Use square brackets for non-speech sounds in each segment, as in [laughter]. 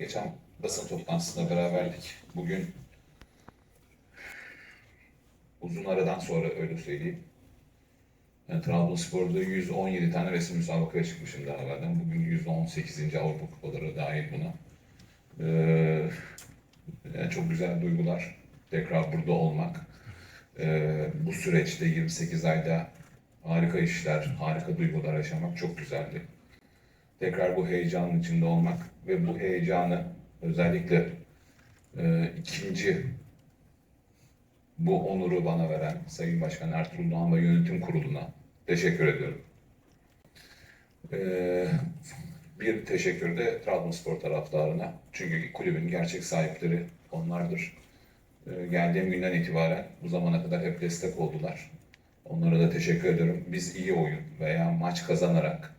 geçen basın toplantısında beraberdik. Bugün uzun aradan sonra öyle söyleyeyim. Yani Trabzonspor'da 117 tane resim müsabakaya çıkmışım daha evvelden. Bugün 118. Avrupa Kupaları dahil buna. Ee, yani çok güzel duygular. Tekrar burada olmak. Ee, bu süreçte 28 ayda harika işler, harika duygular yaşamak çok güzeldi. Tekrar bu heyecanın içinde olmak ve bu heyecanı özellikle e, ikinci bu onuru bana veren Sayın Başkan Ertuğrul Doğan ve Yönetim Kurulu'na teşekkür ediyorum. Ee, bir teşekkür de Trabzonspor taraftarına. Çünkü kulübün gerçek sahipleri onlardır. Ee, geldiğim günden itibaren bu zamana kadar hep destek oldular. Onlara da teşekkür ediyorum. Biz iyi oyun veya maç kazanarak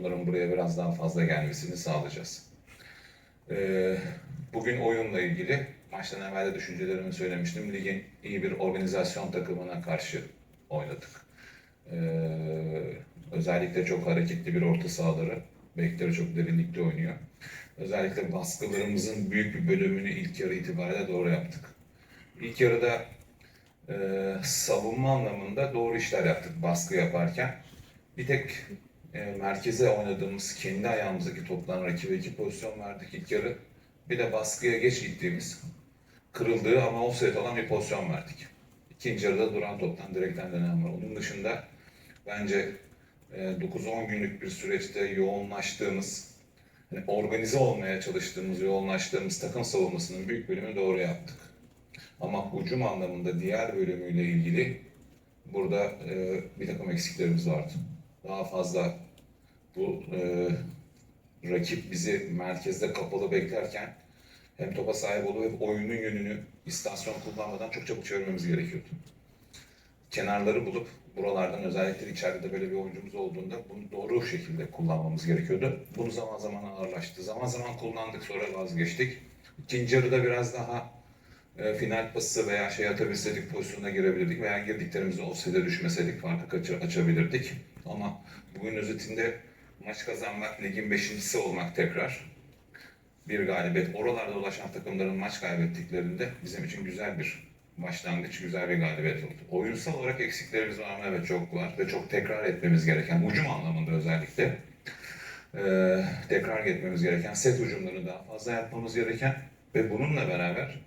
onların buraya biraz daha fazla gelmesini sağlayacağız. Ee, bugün oyunla ilgili maçtan evvel de düşüncelerimi söylemiştim. Ligin iyi bir organizasyon takımına karşı oynadık. Ee, özellikle çok hareketli bir orta sahaları. Bekleri çok derinlikli oynuyor. Özellikle baskılarımızın büyük bir bölümünü ilk yarı itibariyle doğru yaptık. İlk yarıda e, savunma anlamında doğru işler yaptık baskı yaparken. Bir tek e, merkeze oynadığımız kendi ayağımızdaki toptan rakibe iki pozisyon verdik ilk yarı. Bir de baskıya geç gittiğimiz kırıldığı ama offside olan bir pozisyon verdik. İkinci yarıda duran toptan direkten dönen var. Onun dışında bence e, 9-10 günlük bir süreçte yoğunlaştığımız, hani organize olmaya çalıştığımız, yoğunlaştığımız takım savunmasının büyük bölümünü doğru yaptık. Ama hücum anlamında diğer bölümüyle ilgili burada e, bir takım eksiklerimiz vardı. Daha fazla bu e, rakip bizi merkezde kapalı beklerken hem topa sahip olup hem oyunun yönünü istasyon kullanmadan çok çabuk çevirmemiz gerekiyordu. Kenarları bulup buralardan özellikle içeride de böyle bir oyuncumuz olduğunda bunu doğru şekilde kullanmamız gerekiyordu. Bunu zaman zaman ağırlaştı. Zaman zaman kullandık sonra vazgeçtik. İkinci yarıda biraz daha e, final pası veya şey atabilseydik pozisyona girebilirdik veya girdiklerimizde offside'e düşmeseydik farkı açabilirdik. Ama bugün özetinde maç kazanmak, ligin beşincisi olmak tekrar bir galibiyet. Oralarda ulaşan takımların maç kaybettiklerinde bizim için güzel bir başlangıç, güzel bir galibiyet oldu. Oyunsal olarak eksiklerimiz var mı? Evet çok var ve çok tekrar etmemiz gereken, hücum anlamında özellikle ee, tekrar etmemiz gereken, set hücumlarını daha fazla yapmamız gereken ve bununla beraber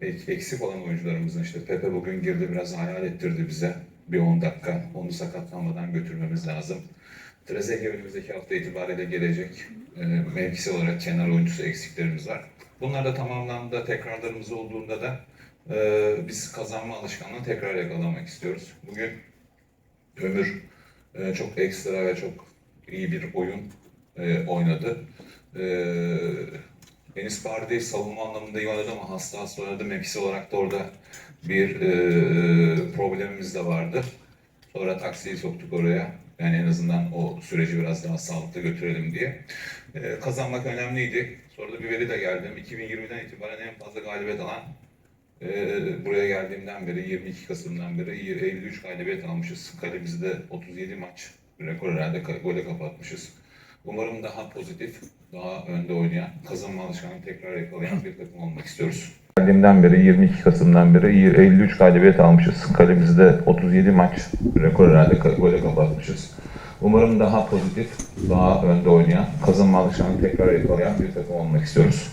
ek- eksik olan oyuncularımızın işte Pepe bugün girdi biraz hayal ettirdi bize. Bir 10 dakika onu sakatlanmadan götürmemiz lazım. Trezeguet önümüzdeki hafta itibariyle gelecek. E, mevkisi olarak kenar oyuncusu eksiklerimiz var. Bunlar da tamamlandı. Tekrarlarımız olduğunda da e, biz kazanma alışkanlığını tekrar yakalamak istiyoruz. Bugün Ömür e, çok ekstra ve çok iyi bir oyun e, oynadı. E, Enis Bardi savunma anlamında iyi oynadı ama hasta oynadı. Mevkisi olarak da orada bir e, problemimiz de vardı. Sonra taksiyi soktuk oraya. Yani en azından o süreci biraz daha sağlıklı götürelim diye. Ee, kazanmak önemliydi. Sonra da bir veri de geldim. 2020'den itibaren en fazla galibiyet alan e, buraya geldiğimden beri 22 Kasım'dan beri 53 galibiyet almışız. Kalemizde 37 maç rekor herhalde gole kapatmışız. Umarım daha pozitif, daha önde oynayan, kazanma alışkanlığını tekrar yakalayan bir takım olmak istiyoruz. Geldiğimden beri 22 Kasım'dan beri 53 galibiyet almışız. Kalemizde 37 maç rekor herhalde gole kapatmışız. Umarım daha pozitif, daha önde oynayan, kazanma alışkanlığını tekrar yakalayan bir takım olmak istiyoruz.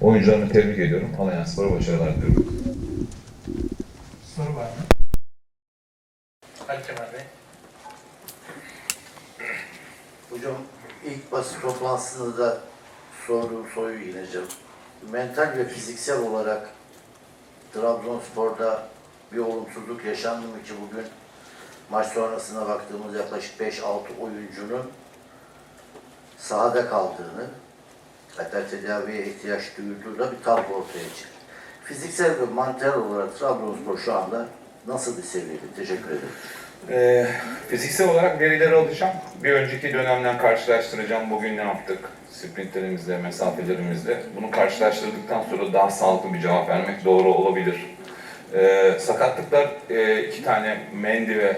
Oyuncularımı tebrik ediyorum. Alayan Spor'a başarılar diliyorum. Soru var mı? Ali Kemal Bey. Hocam ilk basın toplantısında da sorduğum soruyu yineceğim. Mental ve fiziksel olarak Trabzonspor'da bir olumsuzluk yaşandı mı ki bugün maç sonrasına baktığımız yaklaşık 5-6 oyuncunun sahada kaldığını hatta tedaviye ihtiyaç duyulduğu da bir tablo ortaya çıktı. Fiziksel ve mental olarak Trabzonspor şu anda nasıl bir seviyede? Teşekkür ederim. Ee, fiziksel olarak verileri alacağım. Bir önceki dönemden karşılaştıracağım. Bugün ne yaptık? Sprintlerimizle, mesafelerimizle. Bunu karşılaştırdıktan sonra daha sağlıklı bir cevap vermek doğru olabilir. Ee, sakatlıklar e, iki tane Mendy ve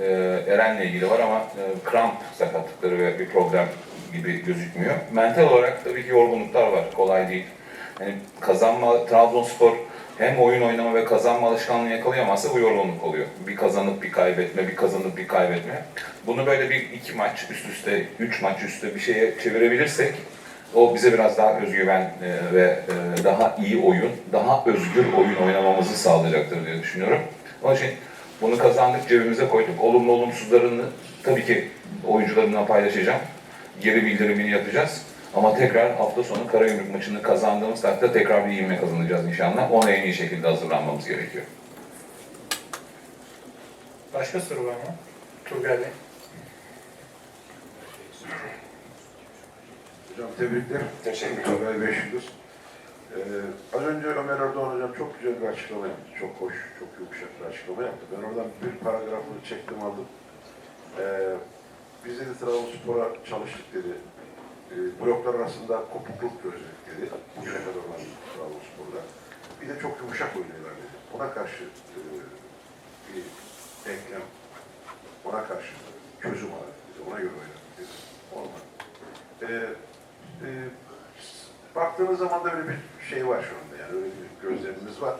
e, Eren'le ilgili var ama e, kramp sakatlıkları ve bir problem gibi gözükmüyor. Mental olarak tabii ki yorgunluklar var. Kolay değil. Yani kazanma, Trabzonspor hem oyun oynama ve kazanma alışkanlığı yakalayamazsa bu yorgunluk oluyor. Bir kazanıp bir kaybetme, bir kazanıp bir kaybetme. Bunu böyle bir iki maç üst üste, üç maç üst üste bir şeye çevirebilirsek o bize biraz daha özgüven e, ve e, daha iyi oyun, daha özgür oyun oynamamızı sağlayacaktır diye düşünüyorum. Onun için bunu kazandık, cebimize koyduk. Olumlu olumsuzlarını tabii ki oyuncularımla paylaşacağım. Geri bildirimini yapacağız. Ama tekrar hafta sonu Karagümrük maçını kazandığımız takdirde tekrar bir ivme kazanacağız inşallah. Ona en iyi şekilde hazırlanmamız gerekiyor. Başka soru var mı? Turgay Bey. Hocam tebrikler. Teşekkür Turgay Beşiktaş. Ee, az önce Ömer Erdoğan hocam çok güzel bir açıklama yaptı. Çok hoş, çok yumuşak bir açıklama yaptı. Ben oradan bir paragrafını çektim aldım. Ee, biz dedi Trabzonspor'a çalıştık dedi. Ee, bloklar arasında kopukluk çözdük dedi. Bugüne kadar olan Trabzonspor'da. Bir de çok yumuşak oynuyorlar dedi. Ona karşı e, bir denklem, ona karşı çözüm aradık dedi. Ona göre oynadık dedi. Olmadı. Ee, e, baktığınız zaman da öyle bir şey var şu anda yani öyle bir gözlemimiz var.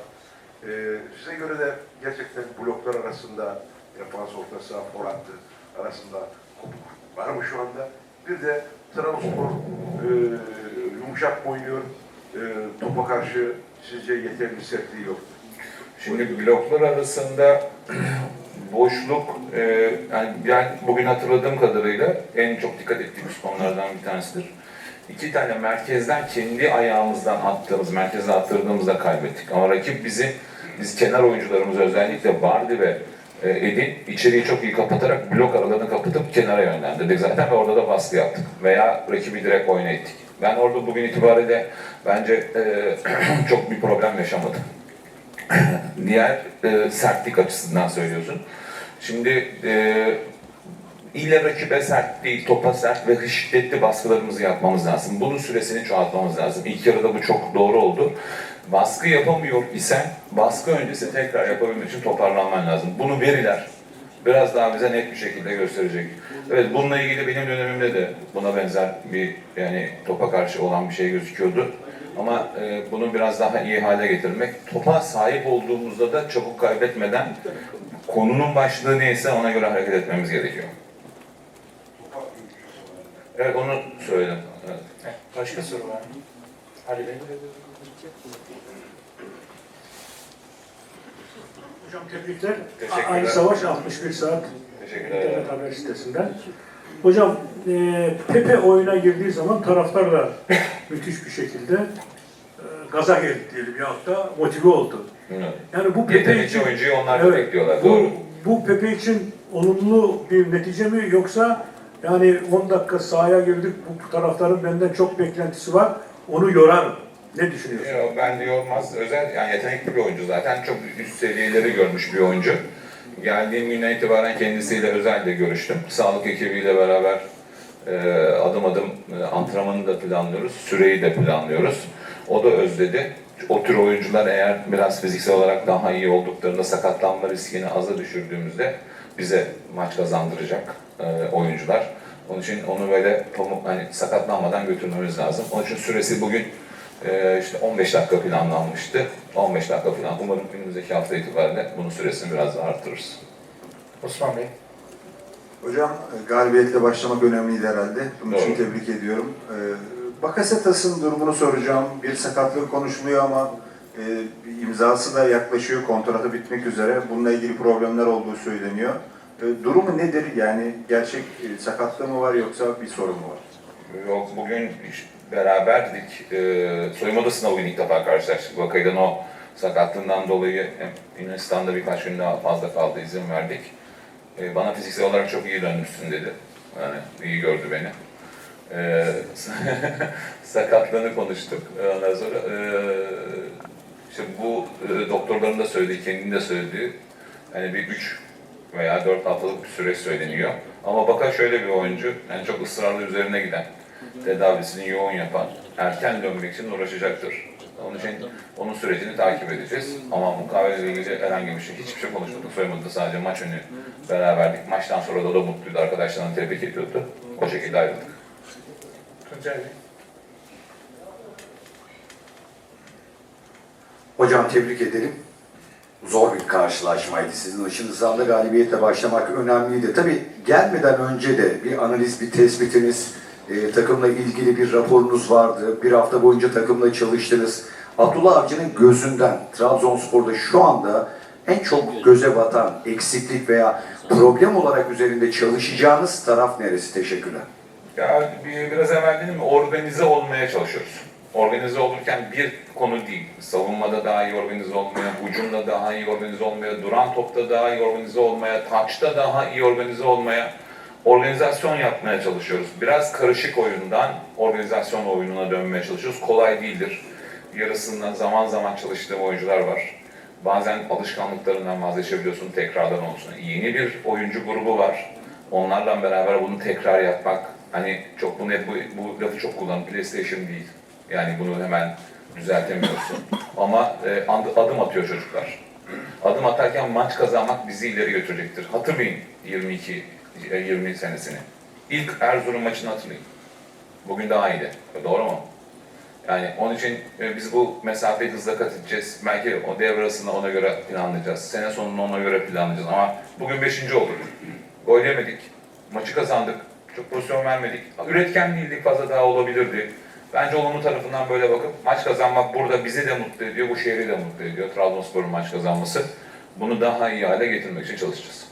Ee, size göre de gerçekten bloklar arasında defans orta saha forantı arasında kopukluk var mı şu anda? Bir de Trabzonspor e, yumuşak oynuyor? E, topa karşı sizce yeterli sertliği yok. Şimdi bloklar arasında [clears throat] boşluk, e, yani ben bugün hatırladığım kadarıyla en çok dikkat ettiğimiz konulardan bir tanesidir. İki tane merkezden kendi ayağımızdan attığımız, merkeze attırdığımızda kaybettik. Ama rakip bizi, biz kenar oyuncularımız özellikle Bardi ve Edin içeriği çok iyi kapatarak blok aralarını kapatıp kenara yönlendirdik zaten ve orada da baskı yaptık. Veya rakibi direkt oyuna ettik. Ben orada bugün itibariyle bence e, [clears throat] çok bir problem yaşamadım [clears throat] diğer e, sertlik açısından söylüyorsun. Şimdi e, ile rakibe sert değil, topa sert ve şiddetli baskılarımızı yapmamız lazım. Bunun süresini çoğaltmamız lazım. İlk yarıda bu çok doğru oldu. Baskı yapamıyor isen baskı öncesi tekrar yapabilmek için toparlanman lazım. Bunu veriler biraz daha bize net bir şekilde gösterecek. Evet bununla ilgili benim dönemimde de buna benzer bir yani topa karşı olan bir şey gözüküyordu. Ama e, bunu biraz daha iyi hale getirmek, topa sahip olduğumuzda da çabuk kaybetmeden konunun başlığı neyse ona göre hareket etmemiz gerekiyor. Evet onu söyledim. Evet. Başka soru var mı? Ali Bey. Hocam tebrikler. Aynı Savaş 61 saat internet haber sitesinden. Hocam e, Pepe oyuna girdiği zaman taraftar da müthiş bir şekilde e, gaza geldi diyelim ya da motive oldu. Evet. Yani bu Pepe Yetenekli için oyuncuyu onlar da bekliyorlar. bu, Doğru. bu Pepe için olumlu bir netice mi yoksa yani 10 dakika sahaya girdik bu taraftarın benden çok beklentisi var onu yorar mı? Ne düşünüyorsun? Yok, ben de yormaz. Özel, yani yetenekli bir oyuncu zaten. Çok üst seviyeleri görmüş bir oyuncu. Geldiğim günden itibaren kendisiyle özel de görüştüm. Sağlık ekibiyle beraber e, adım adım e, antrenmanı da planlıyoruz. Süreyi de planlıyoruz. O da özledi. O tür oyuncular eğer biraz fiziksel olarak daha iyi olduklarında sakatlanma riskini aza düşürdüğümüzde bize maç kazandıracak e, oyuncular. Onun için onu böyle pamuk, hani sakatlanmadan götürmemiz lazım. Onun için süresi bugün ee, işte 15 dakika planlanmıştı. 15 dakika falan. Umarım önümüzdeki hafta itibariyle bunun süresini biraz daha artırırız. Osman Bey. Hocam e, galibiyetle başlamak önemliydi herhalde. Bunun için Doğru. tebrik ediyorum. Ee, Bakasetas'ın durumunu soracağım. Bir sakatlık konuşuluyor ama e, imzası da yaklaşıyor. Kontratı bitmek üzere. Bununla ilgili problemler olduğu söyleniyor. E, durumu nedir? Yani gerçek e, sakatlığı mı var yoksa bir sorun mu var? Yok bugün iş- beraberdik. Ee, soyunma odasında bugün ilk defa karşılaştık. Vakay'dan o sakatlığından dolayı Yunanistan'da birkaç gün daha fazla kaldı izin verdik. Ee, bana fiziksel olarak çok iyi dönmüşsün dedi. Yani iyi gördü beni. Ee, [laughs] sakatlığını konuştuk. Ondan sonra ee, işte bu e, doktorların da söylediği, kendinin de söylediği yani bir üç veya dört haftalık bir süreç söyleniyor. Ama Baka şöyle bir oyuncu, yani çok ısrarlı üzerine giden, tedavisini yoğun yapan, erken dönmek için uğraşacaktır. Onun için onun sürecini takip edeceğiz. Ama mukavele ile ilgili herhangi bir şey, hiçbir şey konuşmadık. Soymadık sadece maç önü beraberdik. Maçtan sonra da o da mutluydu, arkadaşlarını tebrik ediyordu. O şekilde ayrıldık. Tuncay. Hocam tebrik edelim. Zor bir karşılaşmaydı. Sizin ışınızdan da galibiyetle başlamak önemliydi. Tabii gelmeden önce de bir analiz, bir tespitiniz, e, takımla ilgili bir raporunuz vardı. Bir hafta boyunca takımla çalıştınız. Abdullah Avcı'nın gözünden Trabzonspor'da şu anda en çok göze batan eksiklik veya problem olarak üzerinde çalışacağınız taraf neresi? Teşekkürler. Ya bir- biraz evvel dedim organize olmaya çalışıyoruz. Organize olurken bir konu değil. Savunmada daha iyi organize olmaya, hücumda daha iyi organize olmaya, duran topta daha iyi organize olmaya, taçta daha iyi organize olmaya, organizasyon yapmaya çalışıyoruz. Biraz karışık oyundan organizasyon oyununa dönmeye çalışıyoruz. Kolay değildir. Yarısından zaman zaman çalıştığım oyuncular var. Bazen alışkanlıklarından vazgeçebiliyorsun tekrardan olsun. Yeni bir oyuncu grubu var. Onlarla beraber bunu tekrar yapmak, hani çok bunu hep bu, bu lafı çok kullan, PlayStation değil. Yani bunu hemen düzeltemiyorsun. [laughs] Ama e, adım atıyor çocuklar. Adım atarken maç kazanmak bizi ileri götürecektir. Hatırlayın 22 e, 20 senesini. İlk Erzurum maçını hatırlayın. Bugün daha iyiydi. Doğru mu? Yani onun için e, biz bu mesafeyi hızla kat edeceğiz. Belki o devre arasında ona göre planlayacağız. Sene sonunu ona göre planlayacağız. Ama bugün beşinci olduk. Gol yemedik. Maçı kazandık. Çok pozisyon vermedik. Üretken değildik. Fazla daha olabilirdi. Bence olumlu tarafından böyle bakıp maç kazanmak burada bizi de mutlu ediyor. Bu şehri de mutlu ediyor. Trabzonspor'un maç kazanması. Bunu daha iyi hale getirmek için çalışacağız.